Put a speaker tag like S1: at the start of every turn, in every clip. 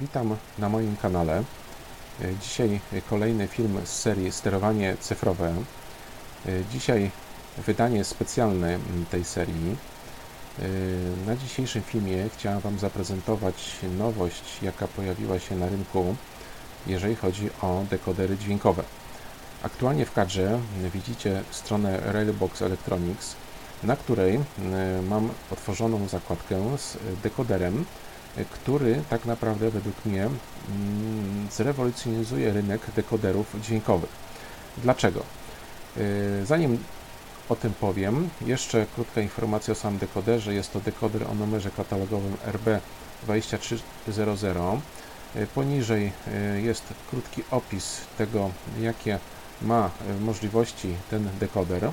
S1: Witam na moim kanale. Dzisiaj kolejny film z serii Sterowanie cyfrowe. Dzisiaj wydanie specjalne tej serii. Na dzisiejszym filmie chciałem Wam zaprezentować nowość, jaka pojawiła się na rynku, jeżeli chodzi o dekodery dźwiękowe. Aktualnie w kadrze widzicie stronę Railbox Electronics, na której mam otworzoną zakładkę z dekoderem, który tak naprawdę według mnie mm, zrewolucjonizuje rynek dekoderów dźwiękowych. Dlaczego? Yy, Zanim o tym powiem, jeszcze krótka informacja o samym dekoderze. Jest to dekoder o numerze katalogowym RB2300. Yy, Poniżej yy, jest krótki opis tego, jakie ma możliwości ten dekoder.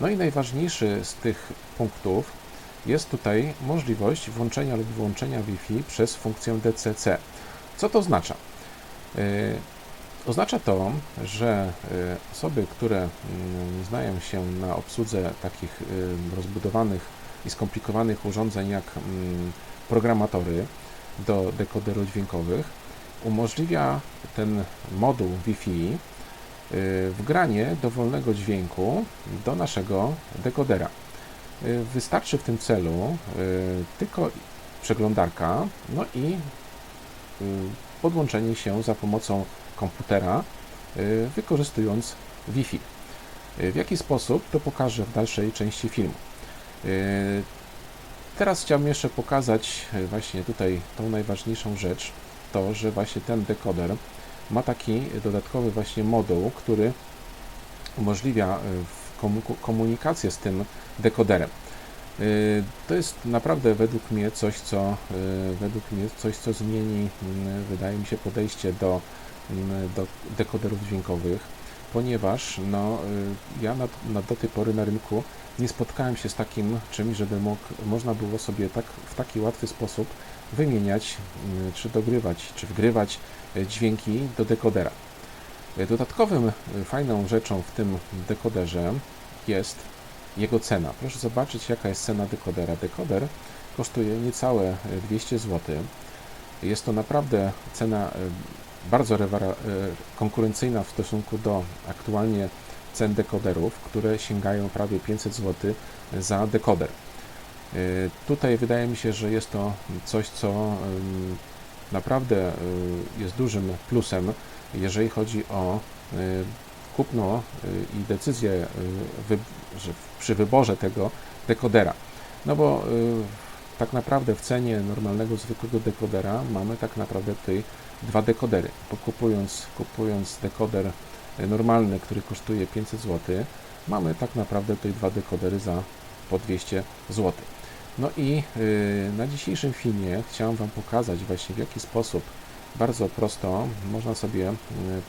S1: No i najważniejszy z tych punktów jest tutaj możliwość włączenia lub wyłączenia Wi-Fi przez funkcję DCC. Co to oznacza? Yy, Oznacza to, że yy, osoby, które mm, znają się na obsłudze takich yy, rozbudowanych i skomplikowanych urządzeń jak mm, programatory do dekoderów dźwiękowych, umożliwia ten moduł Wi-Fi wgranie dowolnego dźwięku do naszego dekodera. Y, Wystarczy w tym celu y, tylko przeglądarka, no i y, podłączenie się za pomocą komputera, wykorzystując Wi-Fi. W jaki sposób to pokażę w dalszej części filmu. Teraz chciałbym jeszcze pokazać właśnie tutaj tą najważniejszą rzecz, to, że właśnie ten dekoder ma taki dodatkowy właśnie moduł, który umożliwia komunikację z tym dekoderem. Y, to jest naprawdę według mnie coś, co y, według mnie coś, co zmieni, mm, wydaje mi się, podejście do, mm, do dekoderów dźwiękowych, ponieważ no, y, ja na, na, do tej pory na rynku nie spotkałem się z takim czymś, żeby mógł, można było sobie tak, w taki łatwy sposób wymieniać, czy dogrywać, czy wgrywać dźwięki do dekodera. Dodatkowym fajną rzeczą w tym dekoderze jest jego cena. Proszę zobaczyć, jaka jest cena dekodera. Dekoder kosztuje niecałe 200 zł. Jest to naprawdę cena bardzo konkurencyjna w stosunku do aktualnie cen dekoderów, które sięgają prawie 500 zł za dekoder. Tutaj wydaje mi się, że jest to coś, co naprawdę jest dużym plusem, jeżeli chodzi o kupno i decyzję że przy wyborze tego dekodera. No bo tak naprawdę w cenie normalnego, zwykłego dekodera mamy tak naprawdę tutaj dwa dekodery. Bo kupując, kupując dekoder normalny, który kosztuje 500 zł, mamy tak naprawdę tutaj dwa dekodery za po 200 zł. No i na dzisiejszym filmie chciałem Wam pokazać właśnie w jaki sposób bardzo prosto można sobie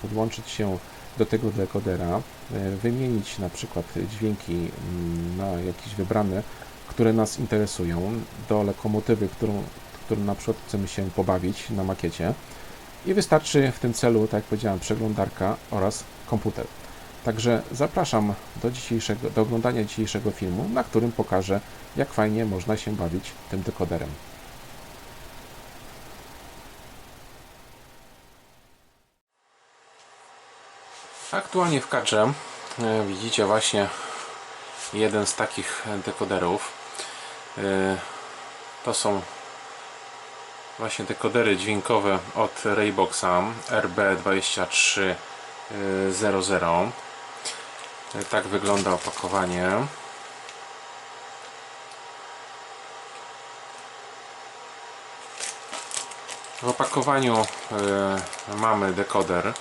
S1: podłączyć się do tego dekodera, e, wymienić na przykład dźwięki mm, na jakieś wybrane, które nas interesują, do lokomotywy, którą, którą na przykład chcemy się pobawić na makiecie i wystarczy w tym celu, tak jak powiedziałem, przeglądarka oraz komputer. Także zapraszam do, dzisiejszego, do oglądania dzisiejszego filmu, na którym pokażę, jak fajnie można się bawić tym dekoderem. Aktualnie w kadrze e, widzicie właśnie jeden z takich dekoderów. E, to są właśnie dekodery dźwiękowe od Rayboxa RB2300. E, tak wygląda opakowanie. W opakowaniu mamy dekoder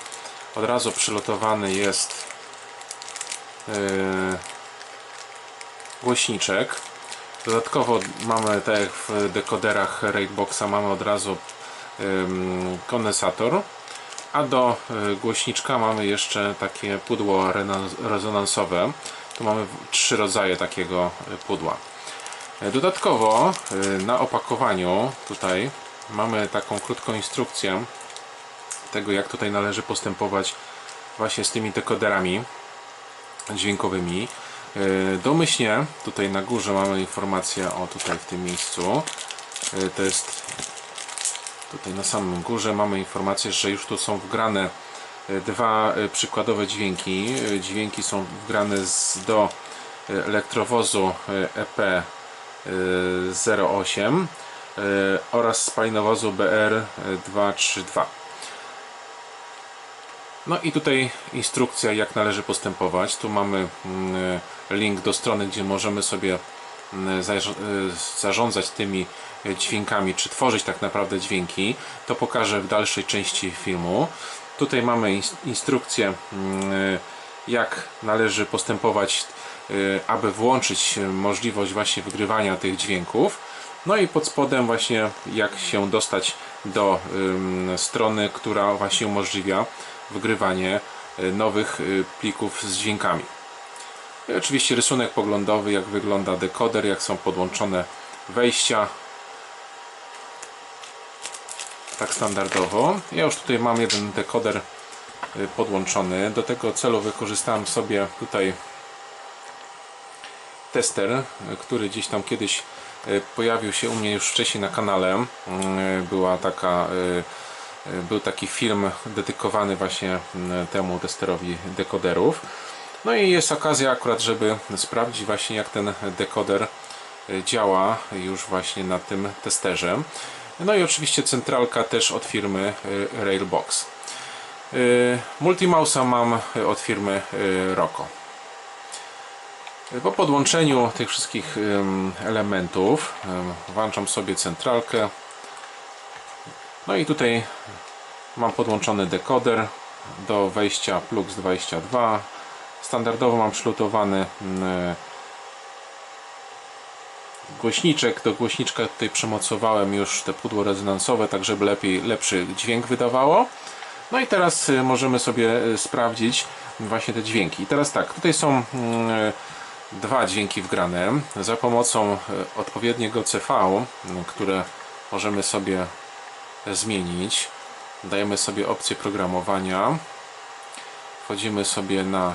S1: od razu przylotowany jest yy, głośniczek. Dodatkowo mamy tak jak w dekoderach Raidboxa mamy od razu kondensator. A do yy, głośniczka mamy jeszcze takie pudło rezonansowe. Tu mamy trzy rodzaje takiego pudła. Dodatkowo na opakowaniu tutaj mamy taką krótką instrukcję tego jak tutaj należy postępować właśnie z tymi dekoderami dźwiękowymi e, domyślnie tutaj na górze mamy informację o tutaj w tym miejscu e, to jest Tutaj na samym górze mamy informację, że już tu są wgrane e, dwa przykładowe dźwięki. Dźwięki są wgrane z, do elektrowozu e, EP08 e, oraz spalinowozu BR232. No i tutaj instrukcja jak należy postępować. Tu mamy mm, link do strony, gdzie możemy sobie mm, zarz- y, zarządzać tymi dźwiękami, czy tworzyć tak naprawdę dźwięki. To pokażę w dalszej części filmu. Tutaj mamy ins- instrukcję mm, jak należy postępować, aby włączyć możliwość właśnie wygrywania tych dźwięków. No i pod spodem właśnie jak się dostać do strony, która właśnie umożliwia wygrywanie y, nowych y, plików z dźwiękami. I oczywiście rysunek poglądowy, jak wygląda dekoder, jak są podłączone wejścia. Tak standardowo. Ja już tutaj mam jeden dekoder podłączony. Do tego celu wykorzystałem sobie tutaj tester, który gdzieś tam kiedyś pojawił się u mnie już wcześniej na kanale. Y, Była taka, był taki film dedykowany właśnie y, temu testerowi dekoderów. No i jest okazja akurat, żeby sprawdzić właśnie jak ten dekoder y, działa już właśnie na tym testerze. No i oczywiście centralka też od firmy y, Railbox. Multimausa mam od firmy Rocco. Po podłączeniu tych wszystkich elementów włączam sobie centralkę. No i tutaj mam podłączony dekoder do wejścia Plux 22. Standardowo mam przylutowany ym, głośniczek. Do głośniczka tutaj przymocowałem już te pudło rezonansowe, tak żeby lepiej, lepszy dźwięk wydawało. No i teraz y, możemy sobie y, sprawdzić właśnie te dźwięki. I teraz tak, tutaj są mm, dwa dźwięki wgrane za pomocą odpowiedniego CV, które możemy sobie zmienić. Dajemy sobie opcję programowania. Wchodzimy sobie na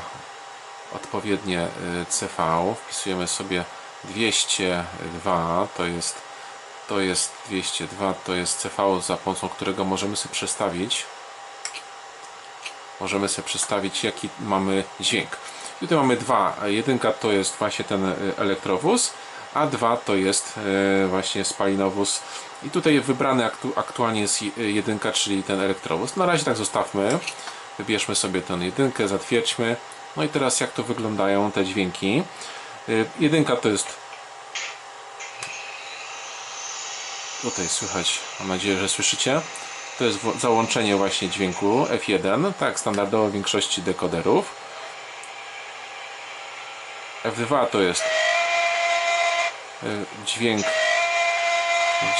S1: odpowiednie y, CV. Wpisujemy sobie 202, to jest to jest 202, to jest CV, za pomocą którego możemy sobie przestawić możemy sobie przestawić jaki mamy dźwięk. Tutaj mamy dwa. Jedynka to jest właśnie ten y, elektrowóz, a dwa to jest y, właśnie spalinowóz. I tutaj wybrany aktu aktualnie jest je- jedynka, czyli ten elektrowóz. Na razie tak zostawmy. Wybierzmy sobie tę jedynkę, zatwierdźmy. No i teraz jak to wyglądają te dźwięki. Y, Jedynka to jest Tutaj słychać, mam nadzieję, że słyszycie. To jest załączenie właśnie dźwięku F1, tak standardowo w większości dekoderów. F2 to jest dźwięk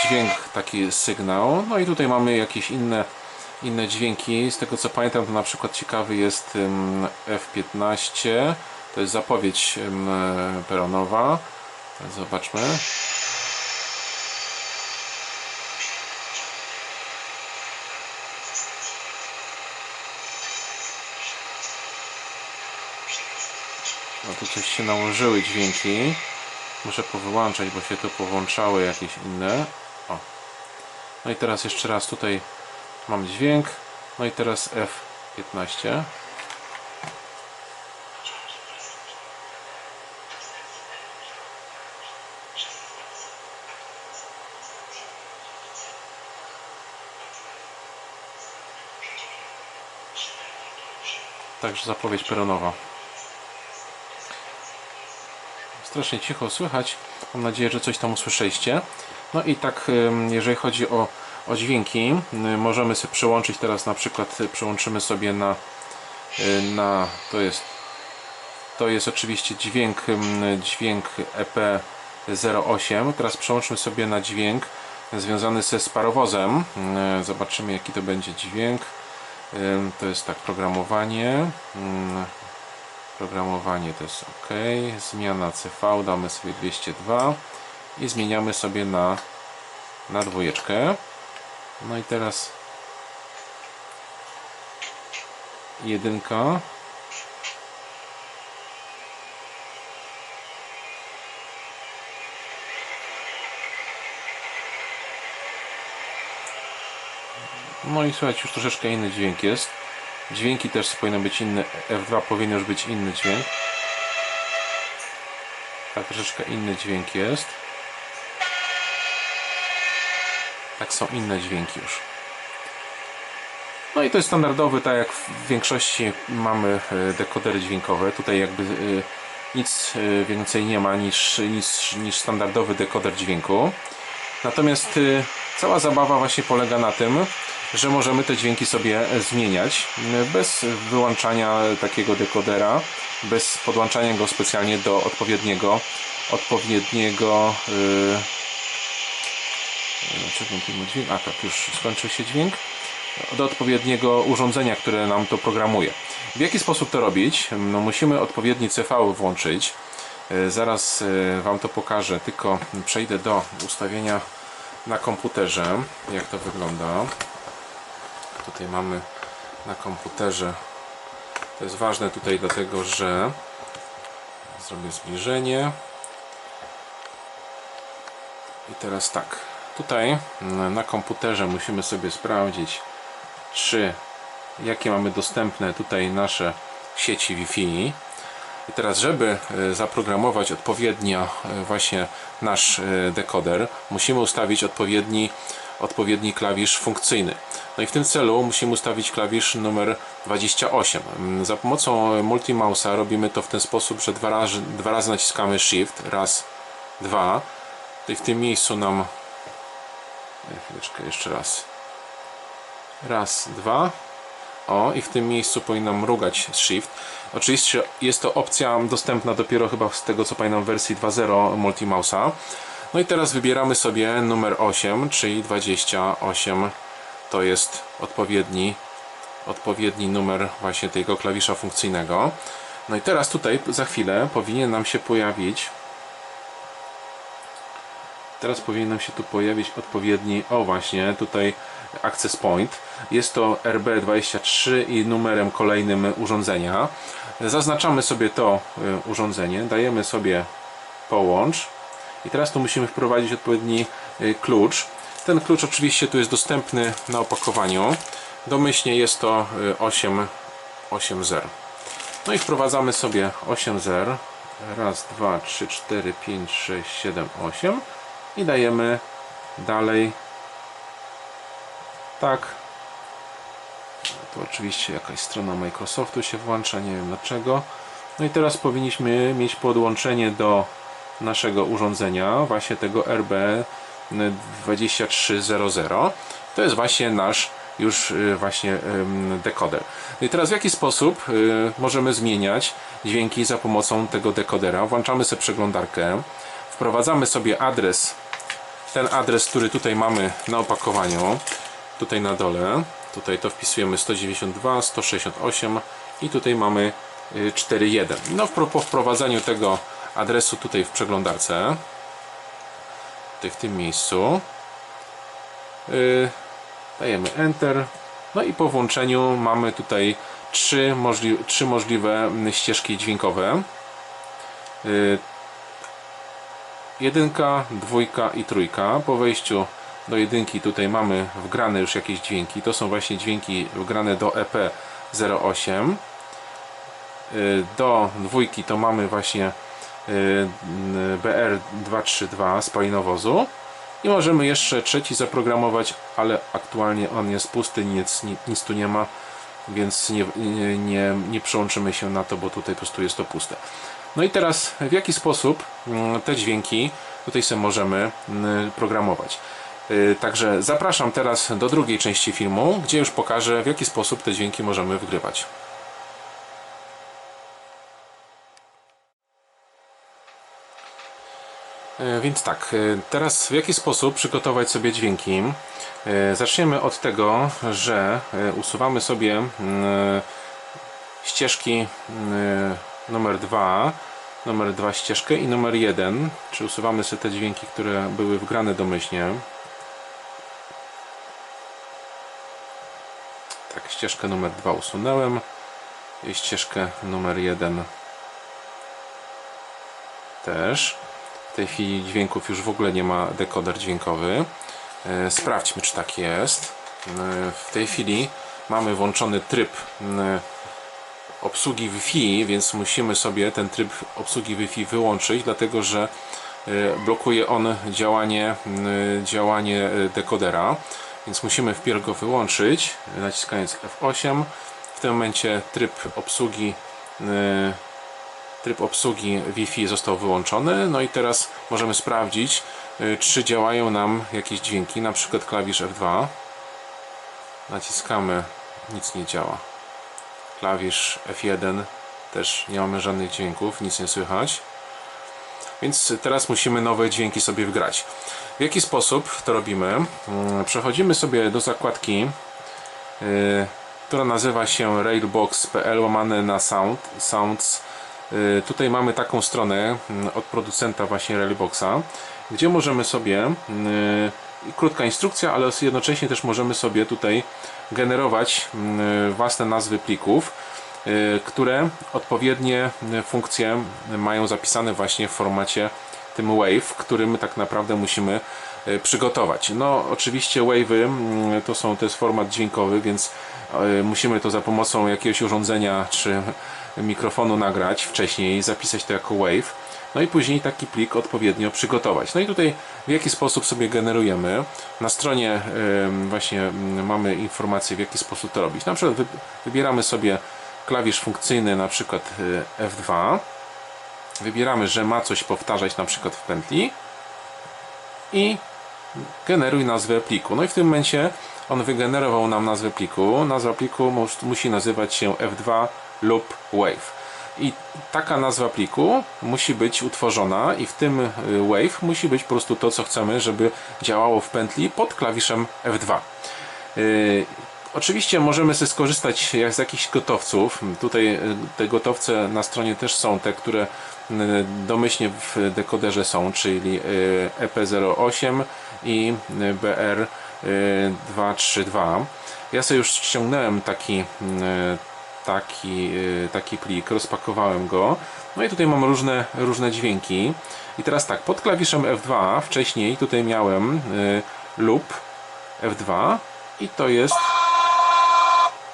S1: dźwięk taki sygnał. No i tutaj mamy jakieś inne inne dźwięki. Z tego co pamiętam to na przykład ciekawy jest ym, F15. To jest zapowiedź ym, peronowa. Zobaczmy. No tu coś się nałożyły dźwięki. Muszę powyłączać, bo się tu powłączały jakieś inne. O. No i teraz jeszcze raz tutaj mam dźwięk. No i teraz F15. Także zapowiedź peronowa. Strasznie cicho słychać. Mam nadzieję, że coś tam usłyszeliście. No i tak, jeżeli chodzi o, o dźwięki, możemy sobie przełączyć teraz na przykład, y, przełączymy sobie na, y, na to jest to jest oczywiście dźwięk, dźwięk EP08. Teraz przełączmy sobie na dźwięk związany ze sparowozem. Y, Zobaczymy jaki to będzie dźwięk. To jest tak programowanie. Programowanie to jest OK. Zmiana CV damy sobie 202 i zmieniamy sobie na, na dwójeczkę. No i teraz jedynka. No i słuchajcie, już troszeczkę inny dźwięk jest. Dźwięki też powinny być inne. F2 powinien już być inny dźwięk. Tak, troszeczkę inny dźwięk jest. Tak są inne dźwięki już. No i to jest standardowy, tak jak w większości mamy e, dekodery dźwiękowe. Tutaj jakby e, nic e, więcej nie ma niż, niż, niż standardowy dekoder dźwięku. Natomiast cała zabawa właśnie polega na tym, że możemy te dźwięki sobie zmieniać y, bez wyłączania takiego dekodera, bez podłączania go specjalnie do odpowiedniego odpowiedniego yy, dźwięk? A tak, już skończył się dźwięk. Do odpowiedniego urządzenia, które nam to programuje. W jaki sposób to robić? No, musimy odpowiedni CV włączyć. E, Zaraz e, Wam to pokażę, tylko przejdę do ustawienia na komputerze, jak to wygląda. Tutaj mamy na komputerze. To jest ważne tutaj dlatego, że zrobię zbliżenie. I teraz tak, tutaj na komputerze musimy sobie sprawdzić, czy jakie mamy dostępne tutaj nasze sieci Wi-Fi. I teraz, żeby e, zaprogramować odpowiednio e, właśnie nasz e, dekoder, musimy ustawić odpowiedni, odpowiedni klawisz funkcyjny. No i w tym celu musimy ustawić klawisz numer 28. Mm, Za pomocą multimausa robimy to w ten sposób, że dwa razy, dwa razy naciskamy Shift, raz, dwa. I w tym miejscu nam e, chwileczkę, jeszcze raz. Raz, dwa. O, i w tym miejscu powinno mrugać Shift. Oczywiście jest to opcja dostępna dopiero chyba z tego co pamiętam w wersji 2.0 Multimausa. No i teraz wybieramy sobie numer 8, czyli 28. To jest odpowiedni, odpowiedni numer właśnie tego klawisza funkcyjnego. No i teraz tutaj za chwilę powinien nam się pojawić Teraz powinien nam się tu pojawić odpowiedni, o właśnie, tutaj access point. Jest to RB23 i numerem kolejnym urządzenia. Zaznaczamy sobie to y, urządzenie, dajemy sobie połącz i teraz tu musimy wprowadzić odpowiedni y, klucz. Ten klucz oczywiście tu jest dostępny na opakowaniu. Domyślnie jest to 880. No i wprowadzamy sobie 8.0. Raz, dwa, trzy, cztery, pięć, sześć, siedem, osiem i dajemy dalej tak tu oczywiście jakaś strona Microsoftu się włącza, nie wiem dlaczego no i teraz powinniśmy mieć podłączenie do naszego urządzenia właśnie tego RB2300 to jest właśnie nasz już y, właśnie dekoder. No I teraz w jaki sposób y, możemy zmieniać dźwięki za pomocą tego dekodera? Włączamy sobie przeglądarkę, wprowadzamy sobie adres, ten adres, który tutaj mamy na opakowaniu, tutaj na dole, tutaj to wpisujemy 192, 168 i tutaj mamy y, 4.1. No w- po wprowadzeniu tego adresu tutaj w przeglądarce, w tym miejscu, y, dajemy Enter. No i po włączeniu mamy tutaj trzy, możli trzy możliwe ścieżki dźwiękowe. Y, Jedynka, dwójka i trójka. Po wejściu do jedynki tutaj mamy wgrane już jakieś dźwięki. To są właśnie dźwięki wgrane do E EP08. Y, Do dwójki to mamy właśnie y, BR232 spalinowozu. I możemy jeszcze trzeci zaprogramować, ale aktualnie on jest pusty, nic, nic, tu nie ma, więc nie, nie, nie, przełączymy się na to, bo tutaj po prostu jest to puste. No i teraz w jaki sposób mm, te dźwięki tutaj sobie możemy mm, programować. Y, Także zapraszam teraz do drugiej części filmu, gdzie już pokażę w jaki sposób te dźwięki możemy wgrywać. Więc tak, e, teraz w jaki sposób przygotować sobie dźwięki? E, Zaczniemy od tego, że e, usuwamy sobie mm, ścieżki mm, numer 2, numer 2 ścieżkę i numer 1, czy usuwamy sobie te dźwięki, które były wgrane domyślnie. Tak, ścieżkę numer 2 usunąłem i ścieżkę numer 1 też. Tej chwili dźwięków już w ogóle nie ma dekoder dźwiękowy. E, Sprawdźmy, czy tak jest. w tej chwili mamy włączony tryb mm, obsługi Wi-Fi, więc musimy sobie ten tryb obsługi Wi-Fi wyłączyć, dlatego że blokuje on działanie, działanie dekodera. Więc musimy wpierw go wyłączyć, naciskając F8. W tym momencie tryb obsługi tryb obsługi Wi-Fi został wyłączony. No i teraz możemy sprawdzić, czy działają nam jakieś dźwięki, na przykład klawisz F2. Naciskamy, nic nie działa klawisz F1 też nie mamy żadnych dźwięków, nic nie słychać. Więc teraz musimy nowe dźwięki sobie wgrać. W jaki sposób to robimy? Mm, Przechodzimy sobie do zakładki, yy, która nazywa się railbox.pl łamane na sound, sounds. Yy, tutaj mamy taką stronę yy, od producenta właśnie Railboxa, gdzie możemy sobie yy, krótka instrukcja, ale jednocześnie też możemy sobie tutaj generować mm, własne nazwy plików, y, które odpowiednie funkcje mają zapisane właśnie w formacie tym wave, który my tak naprawdę musimy y, przygotować. No oczywiście wave'y mm, to są to jest format dźwiękowy, więc y, musimy to za pomocą jakiegoś urządzenia czy mikrofonu nagrać wcześniej, zapisać to jako wave no i później taki plik odpowiednio przygotować. No i tutaj w jaki sposób sobie generujemy. Na stronie właśnie mm, mamy informacje w jaki sposób to robić. Na przykład wybieramy sobie klawisz funkcyjny na przykład y, F2 wybieramy, że ma coś powtarzać na przykład w pętli i generuj nazwę pliku. No i w tym momencie on wygenerował nam nazwę pliku. Nazwa pliku musi nazywać się F2 lub Wave i taka nazwa pliku musi być utworzona i w tym y, wave musi być po prostu to co chcemy, żeby działało w pętli pod klawiszem F2 y, Oczywiście możemy sobie skorzystać z jakichś gotowców. Tutaj y, te gotowce na stronie też są te, które domyślnie w dekoderze są, czyli EP08 i BR232. Ja sobie już ściągnąłem taki taki, y, taki plik, rozpakowałem go. No i tutaj mam różne, różne dźwięki. I teraz tak, pod klawiszem F2 wcześniej tutaj miałem y, loop F2 i to jest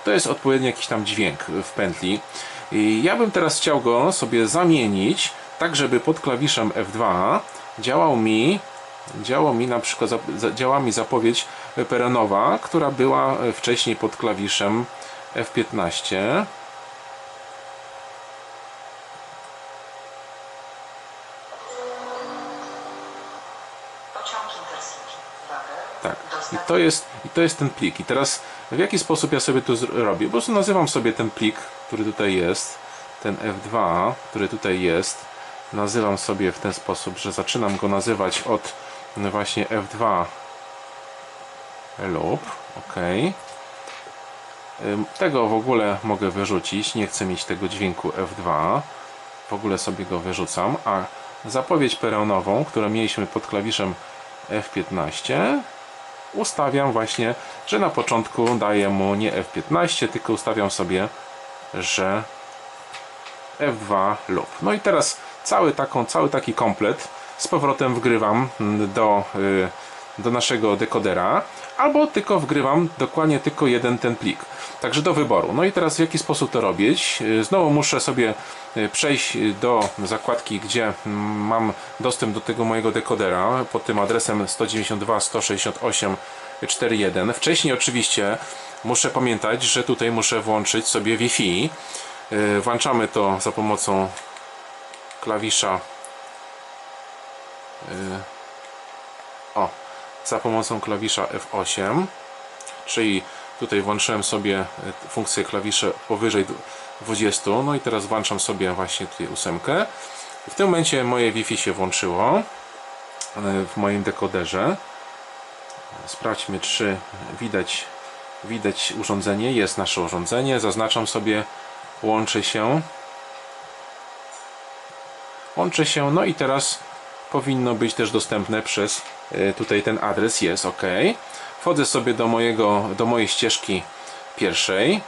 S1: to jest odpowiedni jakiś tam dźwięk w pętli. I ja bym teraz chciał go sobie zamienić tak, żeby pod klawiszem F2 działał mi działał mi na przykład działa mi zapowiedź perenowa, która była wcześniej pod klawiszem F15 Tak. I to, jest, I to jest ten plik. I teraz w jaki sposób ja sobie to robię? Po prostu nazywam sobie ten plik, który tutaj jest, ten F2, który tutaj jest. Nazywam sobie w ten sposób, że zaczynam go nazywać od właśnie F2 loop. OK. Tego w ogóle mogę wyrzucić, nie chcę mieć tego dźwięku F2 w ogóle sobie go wyrzucam, a zapowiedź peronową, którą mieliśmy pod klawiszem F15 ustawiam właśnie, że na początku daję mu nie F15, tylko ustawiam sobie, że F2 lub. No i teraz cały, taką, cały taki komplet z powrotem wgrywam do, y, do naszego dekodera albo tylko wgrywam dokładnie tylko jeden ten plik. Także do wyboru. No i teraz w jaki sposób to robić? Y, znowu muszę sobie y, przejść do zakładki, gdzie mm, mam dostęp do tego mojego dekodera pod tym adresem 192.168.4.1. Wcześniej oczywiście muszę pamiętać, że tutaj muszę włączyć sobie Wi-Fi. Y, włączamy to za pomocą klawisza o, za pomocą klawisza F8 czyli tutaj włączyłem sobie e, funkcję klawisze powyżej 20 no i teraz włączam sobie właśnie tutaj ósemkę. W tym momencie moje Wi-Fi się włączyło e, w moim dekoderze. Sprawdźmy czy widać widać urządzenie, jest nasze urządzenie. Zaznaczam sobie łączy się. Łączy się, no i teraz powinno być też dostępne przez tutaj ten adres jest ok wchodzę sobie do mojego do mojej ścieżki pierwszej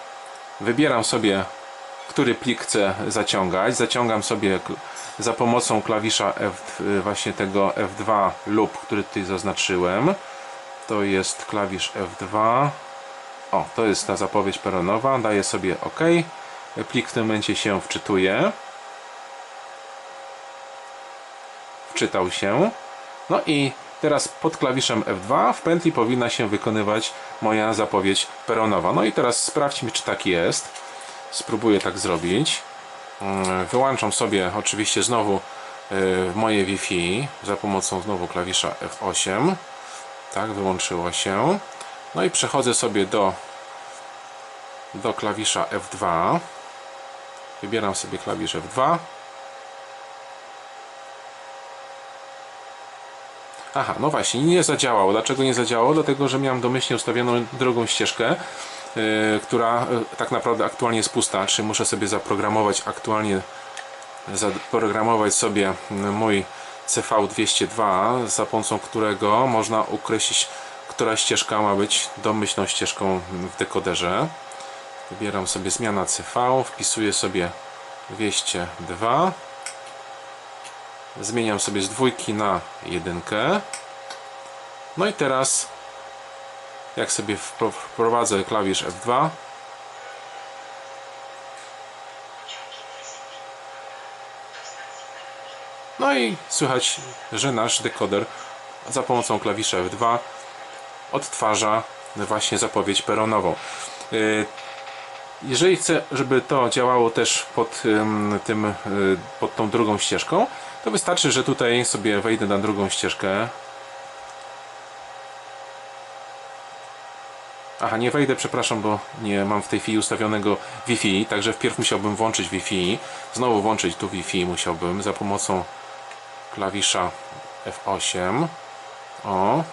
S1: wybieram sobie który plik chcę zaciągać zaciągam sobie za pomocą klawisza F, właśnie tego F2 lub który tutaj zaznaczyłem to jest klawisz F2 O, to jest ta zapowiedź peronowa. Daję sobie OK. Plik w tym momencie się wczytuje. Wczytał się. No i teraz pod klawiszem F2 w pętli powinna się wykonywać moja zapowiedź peronowa. No i teraz sprawdźmy, czy tak jest. Spróbuję tak zrobić. Mm, Wyłączam sobie oczywiście znowu y, moje Wi-Fi za pomocą znowu klawisza F8. Tak, wyłączyło się. No i przechodzę sobie do, do klawisza F2. Wybieram sobie klawisz F2. Aha, no właśnie, nie zadziałało. Dlaczego nie zadziałało? Dlatego, że miałem domyślnie ustawioną drugą ścieżkę, yy, która yy, tak naprawdę aktualnie jest pusta, czyli muszę sobie zaprogramować aktualnie zaprogramować sobie mój CV202 za pomocą którego można określić która ścieżka ma być domyślną ścieżką w dekoderze wybieram sobie zmiana CV wpisuję sobie 202 zmieniam sobie z dwójki na jedynkę no i teraz jak sobie wpro- wprowadzę klawisz F2 No i słychać, że nasz dekoder za pomocą klawisza F2 odtwarza właśnie zapowiedź peronową. Jeżeli chcę, żeby to działało też pod, ym, tym, y, pod tą drugą ścieżką, to wystarczy, że tutaj sobie wejdę na drugą ścieżkę. Aha, nie wejdę, przepraszam, bo nie mam w tej chwili ustawionego Wi-Fi, także wpierw musiałbym włączyć Wi-Fi, znowu włączyć tu Wi-Fi musiałbym za pomocą klawisza F8 o.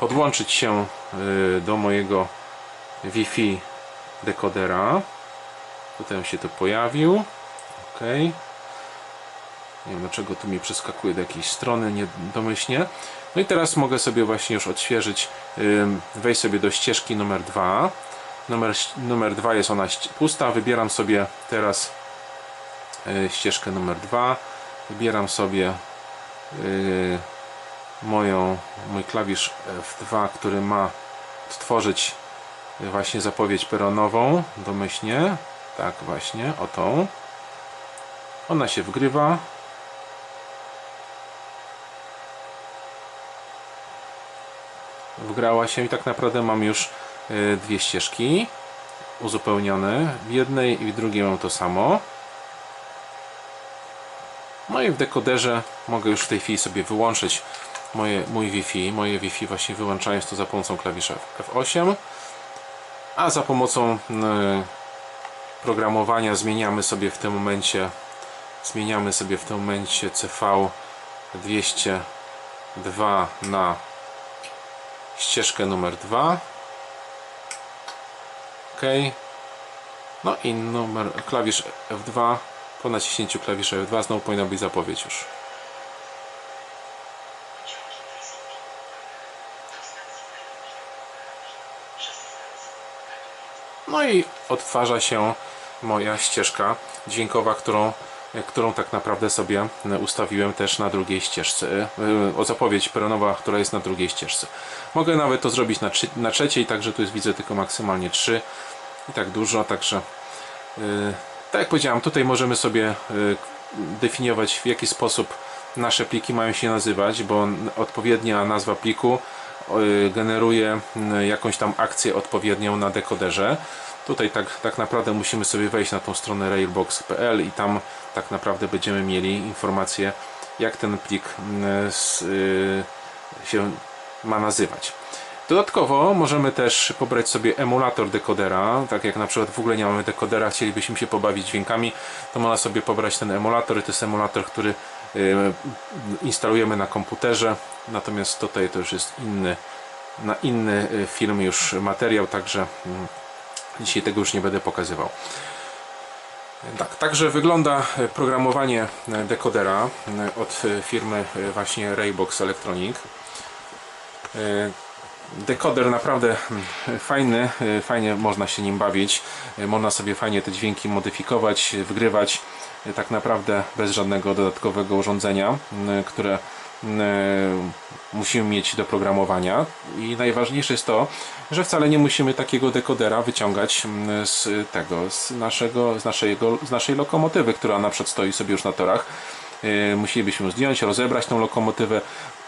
S1: Podłączyć się y, do mojego Wi-Fi dekodera. Tutaj się to pojawił. Ok nie wiem dlaczego tu mi przeskakuje do jakiejś strony niedomyślnie. No i teraz mogę sobie właśnie już odświeżyć y, wejść sobie do ścieżki numer 2 numer, numer 2 jest ona pusta. Wybieram sobie teraz y, ścieżkę numer 2 wybieram sobie yy, moją, mój klawisz F2, który ma stworzyć właśnie zapowiedź peronową domyślnie. Tak właśnie, o tą. Ona się wgrywa. Wgrała się i tak naprawdę mam już yy, dwie ścieżki uzupełnione. W jednej i w drugiej mam to samo. No i w dekoderze mogę już w tej chwili sobie wyłączyć moje, mój Wi-Fi, moje Wi-Fi właśnie wyłączając to za pomocą klawisza F8 a za pomocą y, programowania zmieniamy sobie w tym momencie zmieniamy sobie w tym momencie CV 202 na ścieżkę numer 2 ok no i numer, klawisz F2 po naciśnięciu klawisza F2 znowu powinna być zapowiedź już. No i odtwarza się moja ścieżka dźwiękowa, którą, którą tak naprawdę sobie ustawiłem też na drugiej ścieżce. Yy, O zapowiedź peronowa, która jest na drugiej ścieżce. Mogę nawet to zrobić na, na trzeciej, także tu jest widzę tylko maksymalnie 3 i tak dużo, także yy, tak jak powiedziałem, tutaj możemy sobie y, definiować w jaki sposób nasze pliki mają się nazywać, bo odpowiednia nazwa pliku y, generuje y, jakąś tam akcję odpowiednią na dekoderze. Tutaj tak, tak naprawdę musimy sobie wejść na tą stronę railbox.pl i tam tak naprawdę będziemy mieli informację jak ten plik y, y, się ma nazywać. Dodatkowo możemy też pobrać sobie emulator dekodera, tak jak na przykład w ogóle nie mamy dekodera, chcielibyśmy się pobawić dźwiękami, to można sobie pobrać ten emulator i to jest emulator, który y, instalujemy na komputerze, natomiast tutaj to już jest inny, na inny y, film już materiał, także mm, dzisiaj tego już nie będę pokazywał. Tak, także wygląda y, programowanie y, dekodera od firmy właśnie Raybox Electronic. Dekoder naprawdę mm, fajny, y, fajnie można się nim bawić, y, można sobie fajnie te dźwięki modyfikować, y, tak naprawdę bez żadnego dodatkowego urządzenia, które musimy mieć do programowania i najważniejsze jest to, że wcale nie musimy takiego dekodera wyciągać mm, z tego, z, naszego, z, z naszej lokomotywy, która na przykład stoi sobie już na torach. Musielibyśmy ją zdjąć, rozebrać tą lokomotywę,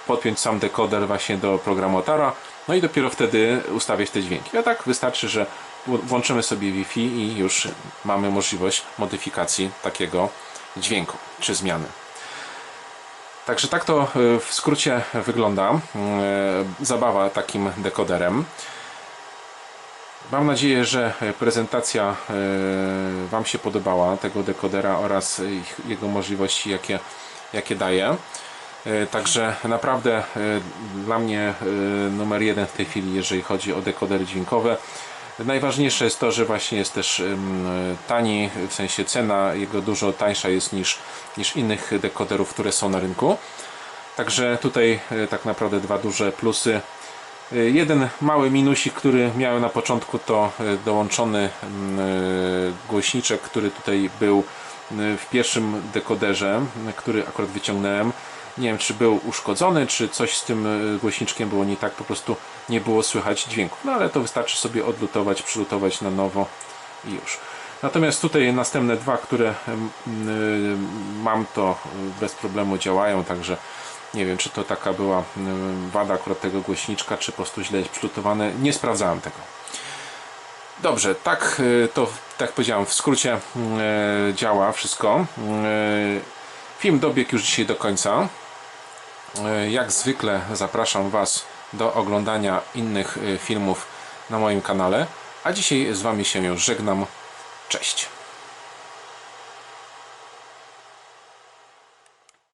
S1: podpiąć sam dekoder właśnie do programotora, no i dopiero wtedy ustawiać te dźwięki. A tak wystarczy, że włączymy sobie Wi-Fi i już mamy możliwość modyfikacji takiego dźwięku czy zmiany. Także tak to y, w skrócie wygląda y, zabawa takim dekoderem. Mam nadzieję, że prezentacja y, Wam się podobała tego dekodera oraz jego możliwości, jakie, jakie daje. Y, Także naprawdę y, dla mnie y, numer jeden w tej chwili, jeżeli chodzi o dekodery dźwiękowe. Najważniejsze jest to, że właśnie jest też tani, w sensie cena jego dużo tańsza jest niż, niż innych dekoderów, które są na rynku. Także tutaj tak naprawdę dwa duże plusy. Jeden mały minusik, który miałem na początku, to dołączony głośniczek, który tutaj był w pierwszym dekoderze, który akurat wyciągnąłem. Nie wiem, czy był uszkodzony, czy coś z tym y, głośniczkiem było nie tak, po prostu nie było słychać dźwięków. No ale to wystarczy sobie odlutować, przylutować na nowo i już. Natomiast tutaj następne dwa, które y, mam, to bez problemu działają, także nie wiem, czy to taka była wada akurat tego głośniczka, czy po prostu źle jest przylutowane. Nie sprawdzałem tego. Dobrze, tak y, to, tak powiedziałem, w skrócie działa wszystko. Film dobiegł już dzisiaj do końca. Y, Jak zwykle zapraszam Was do oglądania innych y, filmów na moim kanale. A dzisiaj z Wami się już żegnam. Cześć.